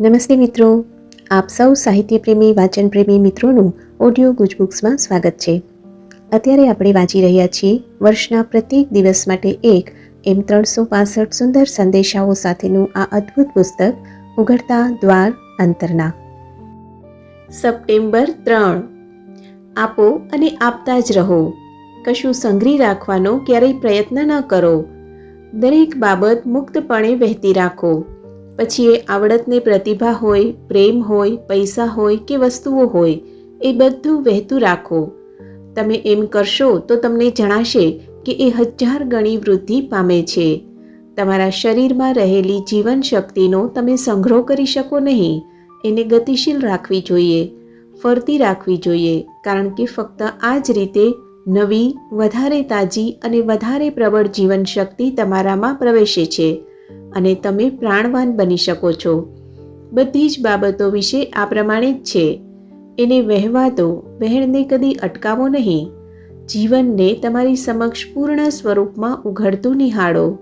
નમસ્તે મિત્રો. આપ સૌ સાહિત્યપ્રેમી, વાચનપ્રેમી વાચન પ્રેમી મિત્રોનું ઓડિયો ગુજબુક્સમાં સ્વાગત છે. અત્યારે આપણે વાંચી રહ્યા છીએ વર્ષના પ્રત્યેક દિવસ માટે એક એમ ત્રણસો પાસઠ સુંદર સંદેશાઓ સાથેનું આ અદ્ભુત પુસ્તક, ઉઘડતા દ્વાર અંતરના. સપ્ટેમ્બર ત્રણ. આપો અને આપતા જ રહો. કશું સંઘરી રાખવાનો ક્યારેય પ્રયત્ન ન કરો. દરેક બાબત મુક્તપણે વહેતી રાખો. પછી એ આવડતને પ્રતિભા હોય, પ્રેમ હોય, પૈસા હોય કે વસ્તુઓ હોય, એ બધું વહેતું રાખો. તમે એમ કરશો તો તમને જણાશે કે એ હજાર ગણી વૃદ્ધિ પામે છે. તમારા શરીરમાં રહેલી જીવન શક્તિનો તમે સંગ્રહ કરી શકો નહીં. એને ગતિશીલ રાખવી જોઈએ, ફરતી રાખવી જોઈએ, કારણ કે ફક્ત આ જ રીતે નવી, વધારે તાજી અને વધારે પ્રબળ જીવન શક્તિ તમારામાં પ્રવેશે છે. અને તમે પ્રાણવાન બની શકો છો. બધી જ બાબતો વિશે આ પ્રમાણે જ છે. એને વહેવા દો કદી અટકાવો નહીં. જીવનને તમારી સમક્ષ પૂર્ણ સ્વરૂપમાં ઉઘડતું નિહાળો.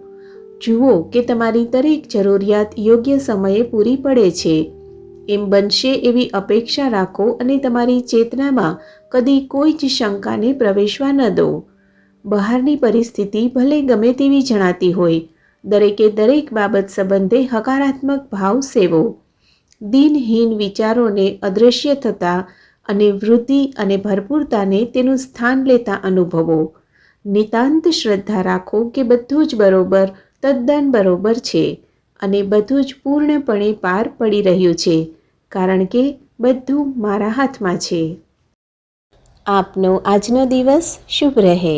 જુઓ કે તમારી દરેક જરૂરિયાત યોગ્ય સમયે પૂરી પડે છે. એમ બનશે એવી અપેક્ષા રાખો અને તમારી ચેતનામાં કદી કોઈ જ શંકાને પ્રવેશવા ન દો. બહારની પરિસ્થિતિ ભલે ગમે તેવી જણાતી હોય દરેકે દરેક બાબત સંબંધે હકારાત્મક ભાવ સેવો. દિનહીન વિચારોને અદૃશ્ય થતા અને વૃદ્ધિ અને ભરપૂરતાને તેનું સ્થાન લેતા અનુભવો. નિતાંત શ્રદ્ધા રાખો કે બધું જ બરોબર, તદ્દન બરોબર છે અને બધું જ પૂર્ણપણે પાર પડી રહ્યું છે, કારણ કે બધું મારા હાથમાં છે. આપનો આજનો દિવસ શુભ રહે.